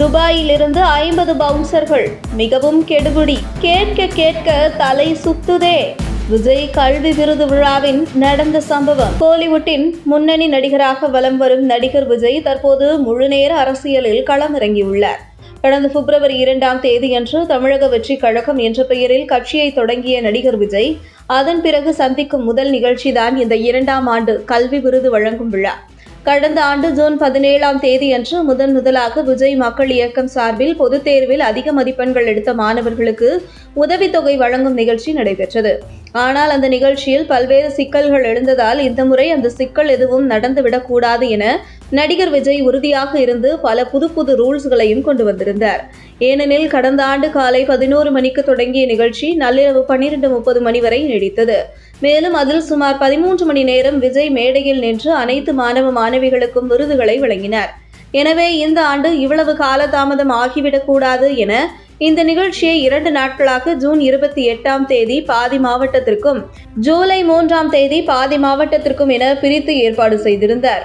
துபாயிலிருந்து ஐம்பது பவுன்சர்கள். மிகவும் கெடுபிடி. கேட்க கேட்க தலை சுத்துதே. விஜய் கல்வி விருது விழாவின் நடந்த சம்பவம். கோலிவுட்டின் முன்னணி நடிகராக வலம் வரும் நடிகர் விஜய் தற்போது முழுநேர அரசியலில் களமிறங்கியுள்ளார். கடந்த பிப்ரவரி இரண்டாம் தேதியன்று தமிழக வெற்றி கழகம் என்ற பெயரில் கட்சியை தொடங்கிய நடிகர் விஜய் அதன் பிறகு சந்திக்கும் முதல் நிகழ்ச்சிதான் இந்த இரண்டாம் ஆண்டு கல்வி விருது வழங்கும் விழா. கடந்த ஆண்டு ஜூன் பதினேழாம் தேதியன்று முதன் முதலாக விஜய் மக்கள் இயக்கம் சார்பில் பொதுத் தேர்வில் அதிக மதிப்பெண்கள் எடுத்த மாணவர்களுக்கு உதவித்தொகை வழங்கும் நிகழ்ச்சி நடைபெற்றது. ஆனால் அந்த நிகழ்ச்சியில் பல்வேறு சிக்கல்கள் எழுந்ததால் இந்த முறை அந்த சிக்கல் எதுவும் நடந்துவிடக்கூடாது என நடிகர் விஜய் உறுதியாக இருந்து பல புது புது ரூல்ஸ்களையும் கொண்டு வந்திருந்தார். ஏனெனில் கடந்த ஆண்டு காலை பதினோரு மணிக்கு தொடங்கிய நிகழ்ச்சி நள்ளிரவு பன்னிரண்டு முப்பது மணி வரை நீடித்தது. மேலும் அதில் சுமார் பதிமூன்று மணி நேரம் விஜய் மேடையில் நின்று அனைத்து மாணவ மாணவிகளுக்கும் விருதுகளை வழங்கினார். எனவே இந்த ஆண்டு இவ்வளவு காலதாமதம் ஆகிவிடக்கூடாது என இந்த நிகழ்ச்சியை இரண்டு நாட்களாக ஜூன் இருபத்தி எட்டாம் தேதி பாதி மாவட்டத்திற்கும் ஜூலை மூன்றாம் தேதி பாதி மாவட்டத்திற்கும் என பிரித்து ஏற்பாடு செய்திருந்தார்.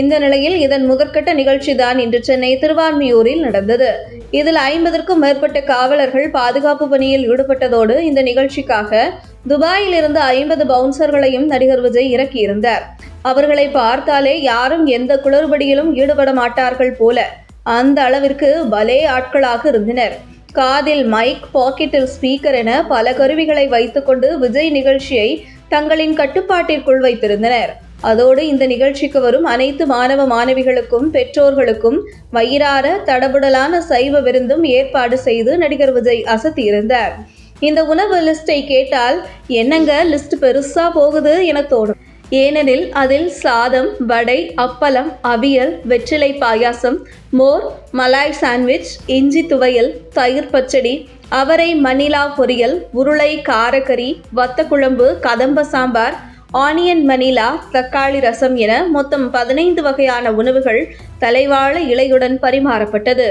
இந்த நிலையில் இதன் முதற்கட்ட நிகழ்ச்சிதான் இன்று சென்னை திருவான்மியூரில் நடந்தது. இதில் ஐம்பதற்கும் மேற்பட்ட காவலர்கள் பாதுகாப்பு பணியில் ஈடுபட்டதோடு இந்த நிகழ்ச்சிக்காக துபாயில் இருந்து ஐம்பது பவுன்சர்களையும் நடிகர் விஜய் இறக்கியிருந்தார். அவர்களை பார்த்தாலே யாரும் எந்த குளறுபடியிலும் ஈடுபட மாட்டார்கள் போல அந்த அளவிற்கு பலே ஆட்களாக இருந்தனர். காதில் மைக் பாக்கெட்டில் ஸ்பீக்கர் என பல கருவிகளை வைத்துக்கொண்டு விஜய் நிகழ்ச்சியை தங்களின் கட்டுப்பாட்டிற்குள் வைத்திருந்தனர். அதோடு இந்த நிகழ்ச்சிக்கு வரும் அனைத்து மாணவ மாணவிகளுக்கும் பெற்றோர்களுக்கும் வயிறார தடபுடலான சைவ விருந்தும் ஏற்பாடு செய்து நடிகர் விஜய் அசத்தியிருந்தார் இந்த உணவு லிஸ்டை கேட்டால் என்னங்க லிஸ்ட் பெருசா போகுது என தோணும். ஏனெனில் அதில் சாதம் வடை அப்பளம் அவியல் வெற்றிலை பாயாசம் மோர் மலாய் சாண்ட்விச் இஞ்சி துவையல் தயிர் பச்சடி அவரை மணிலா பொரியல் உருளை காரக்கறி வத்தக்குழம்பு கதம்ப சாம்பார் ஆனியன் மணிலா தக்காளி ரசம் என மொத்தம் பதினைந்து வகையான உணவுகள் தலைவாழ இலையுடன் பரிமாறப்பட்டது.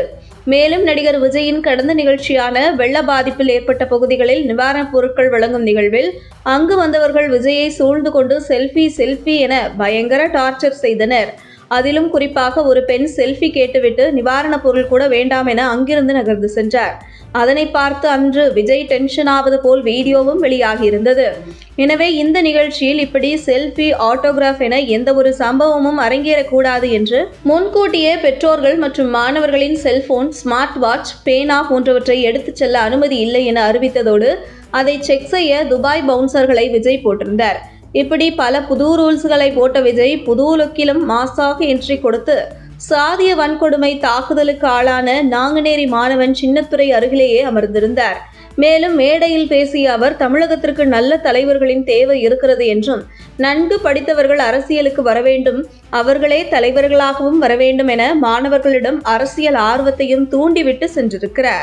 மேலும் நடிகர் விஜயின் கடந்த நிகழ்ச்சியான வெள்ள பாதிப்பில் ஏற்பட்ட பகுதிகளில் நிவாரணப் பொருட்கள் வழங்கும் நிகழ்வில் அங்கு வந்தவர்கள் விஜயை சூழ்ந்து கொண்டு செல்ஃபி செல்ஃபி என பயங்கர டார்ச்சர் செய்தனர். அதிலும் குறிப்பாக ஒரு பெண் செல்ஃபி கேட்டுவிட்டு நிவாரணப் பொருள் கூட வேண்டாம் என அங்கிருந்து நகர்ந்து சென்றார். அதனை பார்த்து அன்று விஜய் டென்ஷன் ஆவது போல் வீடியோவும் வெளியாகியிருந்தது. எனவே இந்த நிகழ்ச்சியில் இப்படி செல்ஃபி ஆட்டோகிராஃப் என எந்த ஒரு சம்பவமும் அரங்கேறக்கூடாது என்று முன்கூட்டியே பெற்றோர்கள் மற்றும் மாணவர்களின் செல்போன் ஸ்மார்ட் வாட்ச் பேனா போன்றவற்றை எடுத்துச் செல்ல அனுமதி இல்லை என அறிவித்ததோடு அதை செக் செய்ய துபாய் பவுன்சர்களை விஜய் போட்டிருந்தார். இப்படி பல புது ரூல்ஸ்களை போட்ட விஜய் புது லுக்கிலும் மாசாக என்ட்ரி கொடுத்து சாதிய வன்கொடுமை தாக்குதலுக்கு ஆளான நாங்குநேரி மாணவன் சின்னத்துறை அருகிலேயே அமர்ந்திருந்தார். மேலும் மேடையில் பேசிய அவர் தமிழகத்திற்கு நல்ல தலைவர்களின் தேவை இருக்கிறது என்றும் நன்கு படித்தவர்கள் அரசியலுக்கு வர வேண்டும் அவர்களே தலைவர்களாகவும் வர வேண்டும் என மாணவர்களிடம் அரசியல் ஆர்வத்தையும் தூண்டிவிட்டு சென்றிருக்கிறார்.